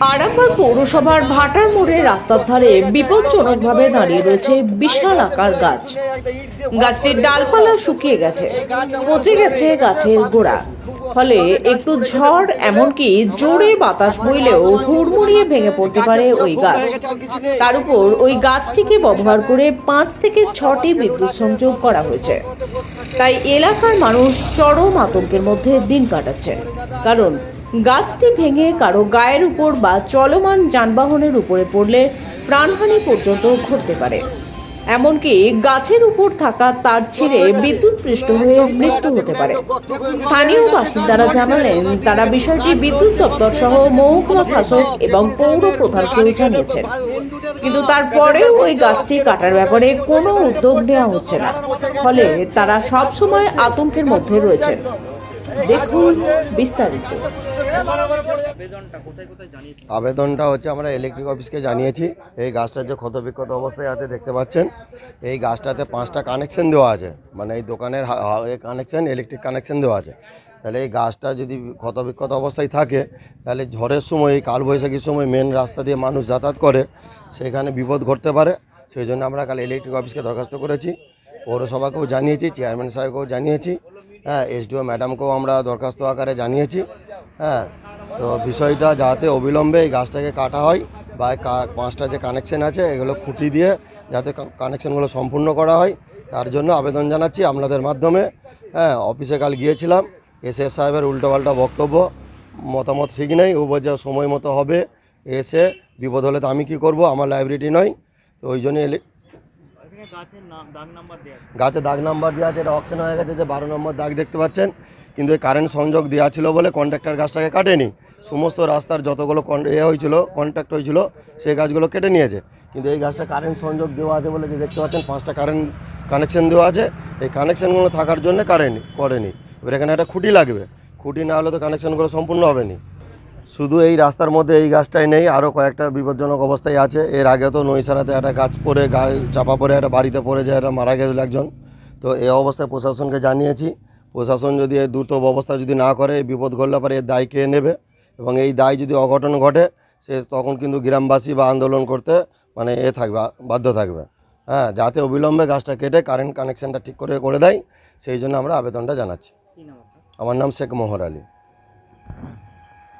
Arambagh পৌরসভার ভাটার মোড়ের রাস্তার ধারে বিপজ্জনকভাবে দাঁড়িয়ে রয়েছে বিশাল আকার গাছ। গাছটির ডালপালা শুকিয়ে গেছে, পচে গেছে গাছের গোড়া। ফলে একটু ঝড়, এমনকি জোরে বাতাস বইলেও হুড়মুড়িয়ে ভেঙে পড়তে পারে ওই গাছ। তার উপর ওই গাছটিকে ব্যবহার করে পাঁচ থেকে ছটি বিদ্যুৎ সংযোগ করা হয়েছে। তাই এলাকার মানুষ চরম আতঙ্কের মধ্যে দিন কাটাচ্ছেন। কারণ গাছটি ভেঙে কারও গায়ের উপর বা চলমান যানবাহনের উপরে পড়লে প্রাণহানি পর্যন্ত ঘটতে পারে। এমনকি গাছের উপর থাকা তার ছিঁড়ে বিদ্যুৎ পৃষ্ঠ হয়ে মৃত্যু হতে পারে। স্থানীয় বাসিন্দারা জানালেন, তারা বিষয়টি বিদ্যুৎ দপ্তর সহ মহকুমা শাসক এবং পৌর প্রধানকেও জানিয়েছেন। কিন্তু তারপরেও ওই গাছটি কাটার ব্যাপারে কোনো উদ্যোগ নেওয়া হচ্ছে না। ফলে তারা সবসময় আতঙ্কের মধ্যে রয়েছেন। দেখুন বিস্তারিত। আবেদনটা হচ্ছে আমরা ইলেকট্রিক অফিসকে জানিয়েছি। এই গাছটার যে ক্ষত বিক্ষত অবস্থায় আছে, দেখতে পাচ্ছেন? এই গাছটাতে পাঁচটা কানেকশন দেওয়া আছে। মানে এই দোকানের কানেকশন ইলেকট্রিক কানেকশন দেওয়া আছে। তাহলে এই গাছটা যদি ক্ষত বিক্ষত অবস্থায় থাকে, তাহলে ঝড়ের সময়, এই কালবৈশাখীর সময় মেন রাস্তা দিয়ে মানুষ যাতায়াত করে, সেখানে বিপদ ঘটতে পারে। সেই জন্য আমরা কাল ইলেকট্রিক অফিসকে দরখাস্ত করেছি। পৌরসভাকেও জানিয়েছি চেয়ারম্যান সাহেবকেও জানিয়েছি। হ্যাঁ এসডিও ম্যাডামকেও আমরা দরখাস্ত আকারে জানিয়েছি হ্যাঁ। তো বিষয়টা যাতে অবিলম্বে এই গাছটাকে কাটা হয় বা পাঁচটা যে কানেকশন আছে, এগুলো খুঁটি দিয়ে যাতে কানেকশনগুলো সম্পূর্ণ করা হয়, তার জন্য আবেদন জানাচ্ছি আপনাদের মাধ্যমে হ্যাঁ। অফিসে কাল গিয়েছিলাম এস এস সাহেবের উল্টোপাল্টা বক্তব্য, মতামত ঠিক নেই বলছে সময় মতো হবে, এসে বিপদ হলে তো আমি কি করব? আমার লাইব্রেরি নয়, তো ওই জন্য গাছে দাগ নাম্বার দেওয়া আছে, এটা অপশন হয়ে গেছে, যে বারো নম্বর দাগ দেখতে পাচ্ছেন। কিন্তু এই কারেন্ট সংযোগ দেওয়া ছিল বলে কন্ট্রাক্টর গাছটাকে কাটেনি। সমস্ত রাস্তার যতগুলো এ হয়েছিল কন্ট্রাক্ট হয়েছিল, সেই গাছগুলো কেটে নিয়েছে। কিন্তু এই গাছটা কারেন্ট সংযোগ দেওয়া আছে বলে যে দেখতে পাচ্ছেন, পাঁচটা কারেন্ট কানেকশন দেওয়া আছে। এই কানেকশনগুলো থাকার জন্য কারেন্ট করেনি। এবার এখানে একটা খুঁটি লাগবে। খুঁটি না হলে তো কানেকশনগুলো সম্পূর্ণ হবে না। শুধু এই রাস্তার মধ্যে এই গাছটাই নেই আরও কয়েকটা বিপজ্জনক অবস্থায় আছে। এর আগে তো নৈসারাতে একটা গাছ পড়ে গায়ে চাপা পড়ে একটা বাড়িতে পড়ে যায় একটা মারা গেছিল একজন। তো এই অবস্থায় প্রশাসনকে জানিয়েছি। প্রশাসন যদি এর দ্রুত ব্যবস্থা যদি না করে এই বিপদ ঘটলে পরে এর দায় কে নেবে? এবং এই দায় যদি অঘটন ঘটে সে তখন কিন্তু গ্রামবাসী বা আন্দোলন করতে মানে এ থাকবে বাধ্য থাকবে। হ্যাঁ যাতে অবিলম্বে গাছটা কেটে কারেন্ট কানেকশানটা ঠিক করে করে দেয়। সেই জন্য আমরা আবেদনটা জানাচ্ছি। আমার নাম শেখ মোহর Ali.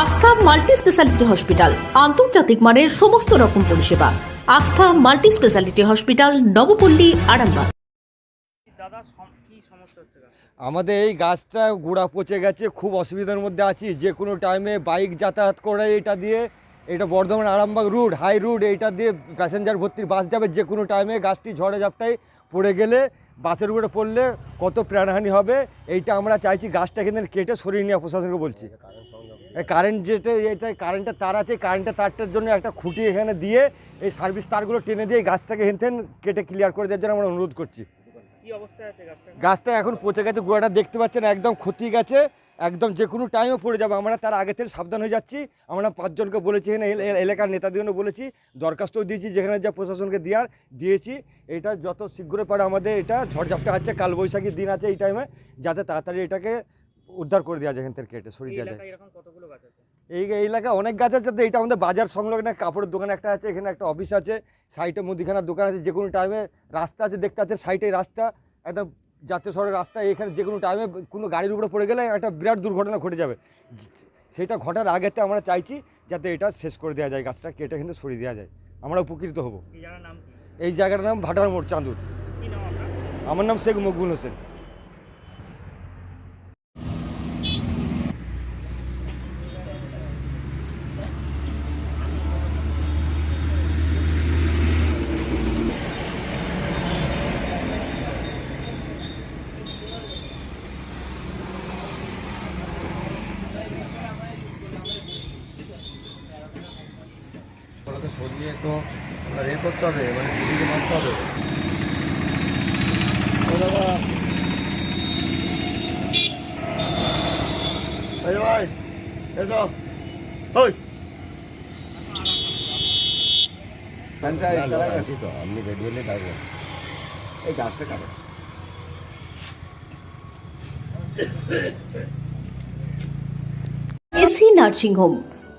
Astha multi speciality hospital আন্তর্জাতিক মানের সমস্ত রকম পরিষেবা। Astha multi speciality hospital Nabapalli Arambagh. দাদা কি সমস্যা হচ্ছে আমাদের এই গাছটা গোড়া পচে গেছে খুব অসুবিধার মধ্যে আছি। যে কোনো টাইমে বাইক যাতায়াত করে এটা দিয়ে এটা Bardhaman Arambagh route high route এইটা দিয়ে প্যাসেঞ্জার ভর্তির বাস যাবে যে কোনো টাইমে গাছটি ঝড়ে ঝাপটায় পড়ে গেলে বাসের উপরে পড়লে কত প্রাণহানি হবে এইটা আমরা চাইছি গাছটা কিন্তু কেটে সরিয়ে নেওয়া প্রশাসনকে বলছি। কারেন্ট যেটা এটা কারেন্টের তার আছে কারেন্টের তারটার জন্য একটা খুঁটি এখানে দিয়ে এই সার্ভিস তারগুলো টেনে দিয়ে গাছটাকে হেনতেন কেটে ক্লিয়ার করে দেওয়ার জন্য আমরা অনুরোধ করছি। গাছটা? গাছটা এখন পচে গেছে গোড়াটা দেখতে পাচ্ছেন একদম ক্ষতি গেছে একদম যে কোনো টাইমে পড়ে যাবে। আমরা তার আগে থেকে সাবধান হয়ে যাচ্ছি। আমরা পাঁচজনকে বলেছি এখানে এল- এল- এলাকার নেতাদেরও বলেছি দরখাস্তও দিয়েছি যেখানে যা প্রশাসনকে দেওয়ার দিয়েছি। এটা যত শীঘ্রই পারে আমাদের এটা ঝড়ঝাপটা আছে কালবৈশাখীর দিন আছে এই টাইমে যাতে তাড়াতাড়ি এটাকে উদ্ধার করে দেওয়া যায় এখান থেকে কেটে সরিয়ে দেওয়া যায়। এই এলাকায় অনেক গাছ আছে এটা আমাদের বাজার সংলগ্ন কাপড়ের দোকান একটা আছে এখানে একটা অফিস আছে সাইডে মুদিখানার দোকান আছে যে কোনো টাইমে রাস্তা আছে দেখতে আছে সাইডে রাস্তা একদম জাতীয় শহরের রাস্তা এখানে যে কোনো টাইমে কোনো গাড়ির উপরে পড়ে গেলে একটা বিরাট দুর্ঘটনা ঘটে যাবে। সেটা ঘটার আগেতে আমরা চাইছি যাতে এটা শেষ করে দেওয়া যায় গাছটা কেটে কিন্তু সরিয়ে দেওয়া যায়। আমরা উপকৃত হব। এই জায়গার নাম এই জায়গাটার নাম ভাটার মোড় চাঁদুর। আমার নাম শেখ মকবুল হোসেন। সরিয়ে তো আপনার এ করতে হবে মানে পুলিশে মারতে হবে। এই ভাই এসো। ওই। তো আপনি রেডি হলে ডাকবেন এই গাছটা কাটো। AC nursing home